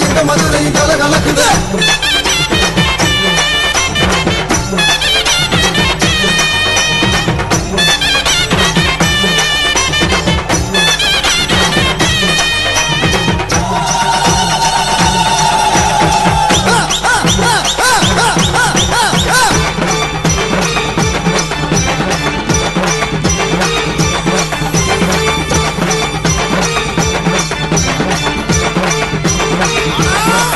மதுரையும் கல கலக்குது. கல